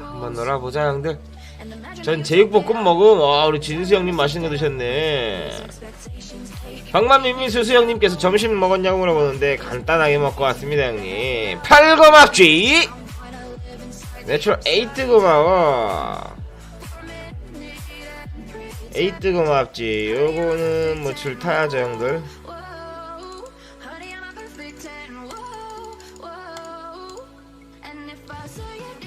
한번 놀아보자 형들. 전 제육볶음 먹음. 와 우리 진수 형님 맛있는 거 드셨네. 박만민민 수수 형님께서 점심 먹었냐고 물어보는데 간단하게 먹고 왔습니다 형님. 팔고맙지 내추럴 에이트 고마워. 에이트 고맙지. 요거는 뭐 줄 타야죠 형들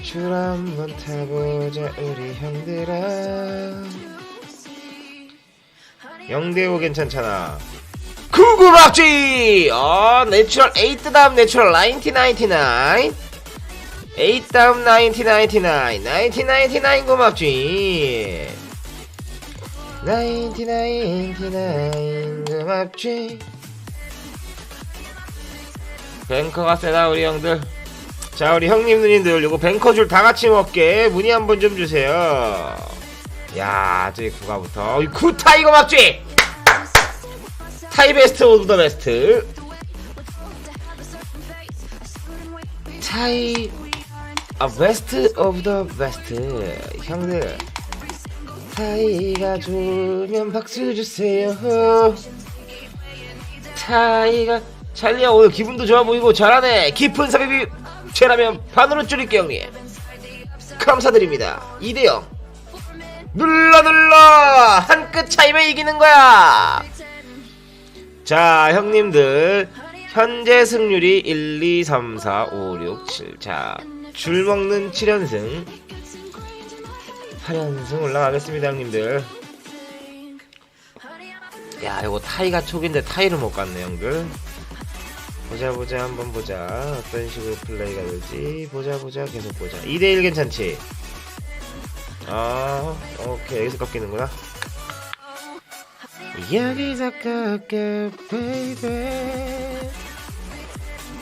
줄 한번 타보자 우리 형들아. 영대호 괜찮잖아. 구구박쥐! 어 내추럴 8 다음 내추럴 1999 8 다음 1999 1999 고맙지 1999 고맙지 뱅커가 세다 우리 형들 자 우리 형님 누님들 요거 뱅커줄 다같이 먹게. 문의 한번 좀 주세요. 야 저기 구가부터. 어이, 구 타이거 맞지 타이 베스트 오브 더 베스트. 타이 아 베스트 오브 더 베스트. 형들 타이가 좋으면 박수 주세요. 타이가 찰리야 오늘 기분도 좋아 보이고 잘하네. 깊은 삽입이 죄라면 반으로 줄일게요 형님. 감사드립니다. 2대0 눌러 눌러! 한 끗 차이면 이기는 거야! 자 형님들. 현재 승률이 1, 2, 3, 4, 5, 6, 7 자, 줄 먹는 7연승. 8연승 올라가겠습니다 형님들. 야 이거 타이가 촉인데 타이를 못 갔네 형들 보자 보자 한번 보자. 어떤 식으로 플레이가 될지 보자 보자 계속 보자. 2대1 괜찮지? 아 오케이. 여기서 꺾이는구나. 여기서 꺾여 베이베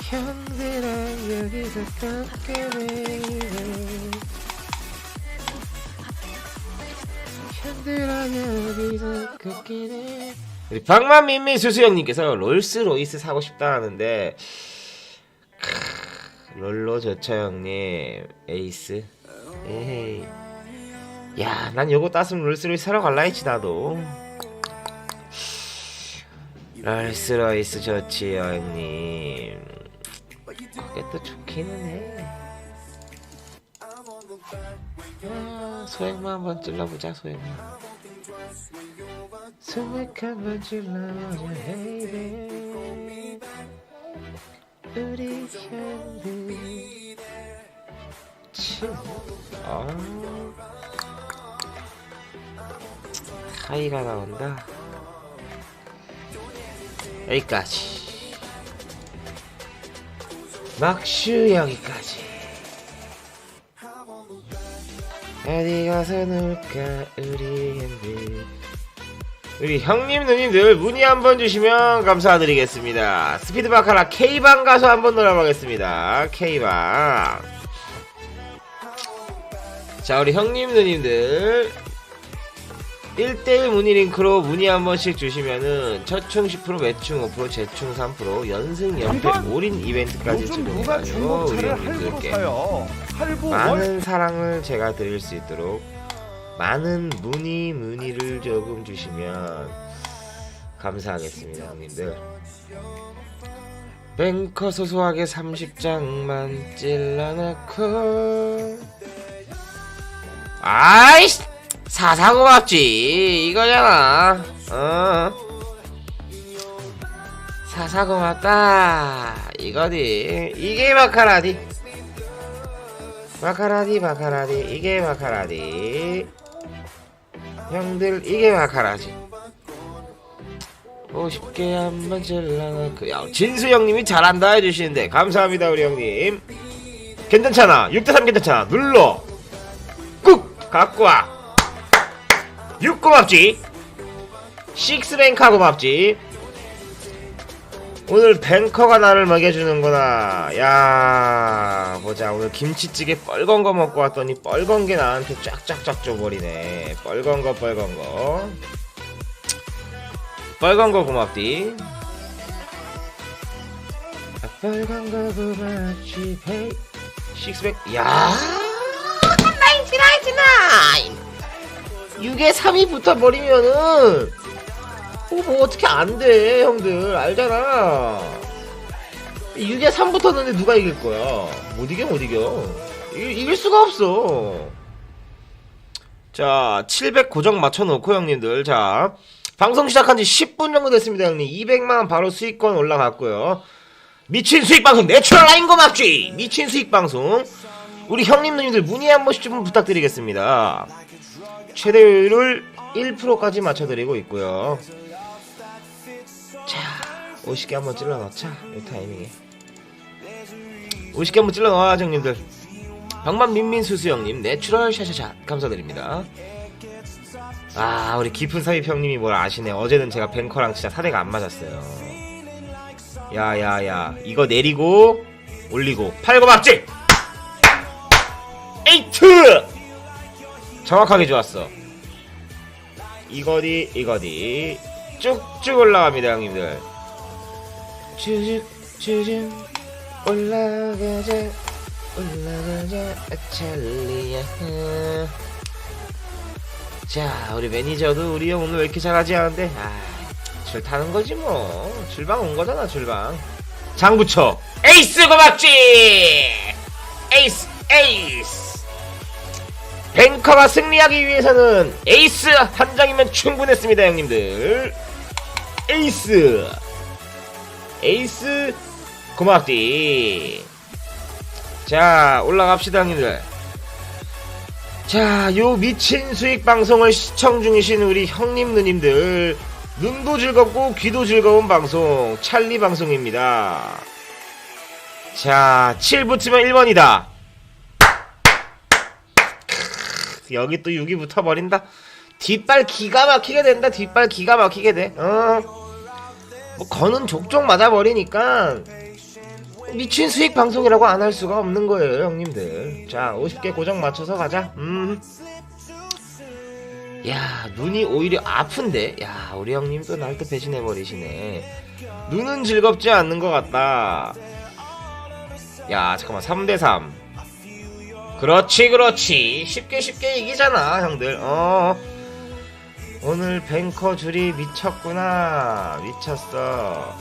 형들아 여기서 꺾여 베이베 형들아 여기서 꺾이네 우리 박만민민 수수 형님께서 롤스로이스 사고 싶다 하는데 크, 롤로 좋죠 형님. 에이스. 에이. 야난 요거 땄으면 롤스로이스 사러 갈라 했지 나도. 롤스로이스 좋지요 형님. 그게 또 좋기는 해. 아, 소행만 한번 찔러보자 소행만 한번 찔러보자 헤이베 우리 현들 아. 타이가 나온다. 여기까지. 막슈 여기까지. 어디 가서 놀까 우리 우리 형님 누님들 문의 한번 주시면 감사드리겠습니다. 스피드 바카라 K방 가서 한번 놀아보겠습니다. K방. 자 우리 형님 누님들. 1대1 문의 링크로 문의 한 번씩 주시면은 첫충 10% 매충 5% 재충 3% 연승 연패 올인 이벤트까지 진행해가지고 우리 형님들께. 많은 사랑을 제가 드릴 수 있도록 많은 문의 문의를 조금 주시면 감사하겠습니다 형님들. 뱅커 소소하게 30장만 찔러놓고. 아이씨! 사사고맙지. 이거잖아. 어. 사사고맙다. 이거지 이게 마카라디. 마카라디 마카라디. 이게 마카라디 형들 이게 마카라지? 50개 한번 질러놓고. 야 진수 형님이 잘한다 해주시는데 감사합니다 우리 형님. 괜찮잖아. 6대3 괜찮잖아. 눌러. 꾹! 갖고 와. 6 고맙지. 6뱅카 고맙지 오늘 뱅커가 나를 먹여주는구나. 야, 보자. 오늘 김치찌개 뻘건 거 먹고 왔더니 뻘건 게 나한테 쫙쫙쫙 줘버리네. 뻘건 거, 뻘건 거. 뻘건 거 고맙디. 아, 뻘건 거 고맙지, 헤이. 식스백. 야, 99 6에 3이 붙어버리면은 어, 뭐 어떻게 안 돼 형들 알잖아 6에 3 붙었는데 누가 이길 거야 못 이겨 못 이겨 이길, 이길 수가 없어 자, 700 고정 맞춰놓고 형님들. 자, 방송 시작한 지 10분 정도 됐습니다, 형님. 200만원 바로 수익권 올라갔고요. 미친 수익 방송, 내추럴 라인 고맙지! 미친 수익 방송. 우리 형님, 누님들 문의 한 번씩 좀 부탁드리겠습니다. 최대율을 1%까지 맞춰드리고 있고요. 자, 50개 한번 찔러 넣자. 이 타이밍에. 50개 한번 찔러 넣어야 형님들. 방만 민민수수 형님 내추럴 샤샤샤 감사드립니다. 아 우리 깊은 사입 형님이 뭘 아시네. 어제는 제가 뱅커랑 진짜 사대가 안 맞았어요. 야 야 야 이거 내리고 올리고 팔고 막지. 에이트 정확하게 좋았어. 이거디 이거디 쭉쭉 올라갑니다 형님들. 쭉쭉 쭉쭉 올라가자. 올라가자 찰리야. 자 우리 매니저도 우리 형 오늘 왜 이렇게 잘하지 않은데 아 줄 타는 거지 뭐. 줄방 온 거잖아 줄방. 장구쳐 에이스 고맙지 에이스 에이스. 뱅커가 승리하기 위해서는 에이스 한 장이면 충분했습니다 형님들 에이스. 에이스 고맙디. 자 올라갑시다 형님들. 자 요 미친 수익 방송을 시청 중이신 우리 형님 누님들. 눈도 즐겁고 귀도 즐거운 방송 찰리 방송입니다. 자 7 붙으면 1번이다. 여기 또 6이 붙어버린다 뒷발 기가 막히게 된다 뒷발 기가 막히게 돼 어 뭐 거는 족족 맞아 버리니까 미친 수익 방송이라고 안 할 수가 없는 거예요, 형님들. 자, 50개 고정 맞춰서 가자. 음. 야, 눈이 오히려 아픈데? 야, 우리 형님 또 날 또 배신해 버리시네. 눈은 즐겁지 않는 것 같다. 야, 잠깐만, 3대 3. 그렇지, 그렇지. 쉽게 쉽게 이기잖아, 형들. 어. 오늘 뱅커 줄이 미쳤구나. 미쳤어.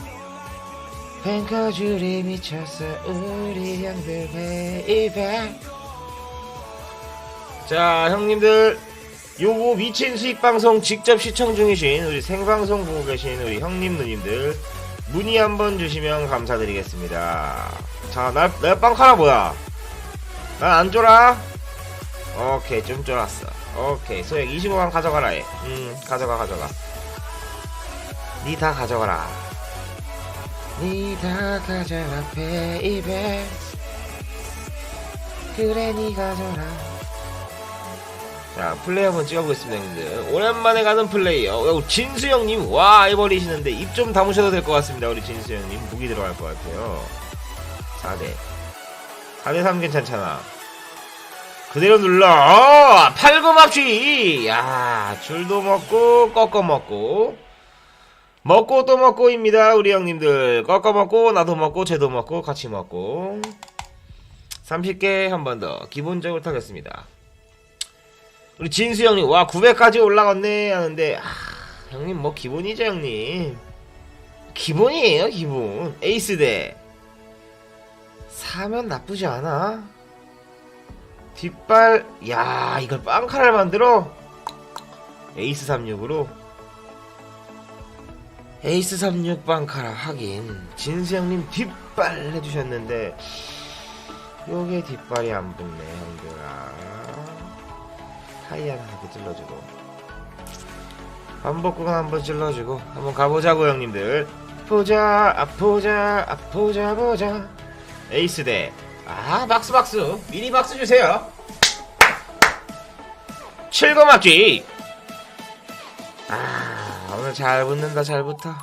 뱅커 줄이 미쳤어. 우리 형들 베이베 자 형님들. 요거 미친 수익 방송 직접 시청 중이신 우리 생방송 보고 계신 우리 형님 누님들. 문의 한번 주시면 감사드리겠습니다. 자 나 내 빵카라 뭐야? 난 안 쫄아? 오케이 좀 쫄았어 오케이. 소액 25만 가져가라 해 음 가져가 가져가. 니 다 가져가라. 니 다 가져라 베이베. 그래 니 가져라. 자 플레이 한번 찍어보겠습니다 형님들. 오랜만에 가는 플레이어. 어, 진수 형님 와 해버리시는데 입 좀 담으셔도 될 것 같습니다 우리 진수 형님. 무기 들어갈 것 같아요. 4대. 4대 3 괜찮잖아 그대로 눌러. 어, 팔굽합시. 야 줄도 먹고 꺾어 먹고. 먹고 또 먹고입니다 우리 형님들. 꺾어 먹고 나도 먹고 쟤도 먹고 같이 먹고. 30개 한 번 더 기본적으로 타겠습니다. 우리 진수 형님 와 900까지 올라갔네 하는데 아, 형님 뭐 기본이죠 형님? 기본이에요 기본. 에이스 대. 사면 나쁘지 않아 뒷발 야 이걸 빵카를 만들어? 에이스 36으로? 에이스 36 빵카라 하긴. 진수 형님 뒷발 해주셨는데 요게 뒷발이 안 붙네 형들아. 하이 하나 하게 찔러주고. 반복 구간 한번 찔러주고. 한번 가보자고 형님들. 보자 아 보자 아 보자 보자. 에이스 대 아 박수 박수. 미니 박수 주세요. 7거 맞기. 아 오늘 잘 붙는다 잘 붙어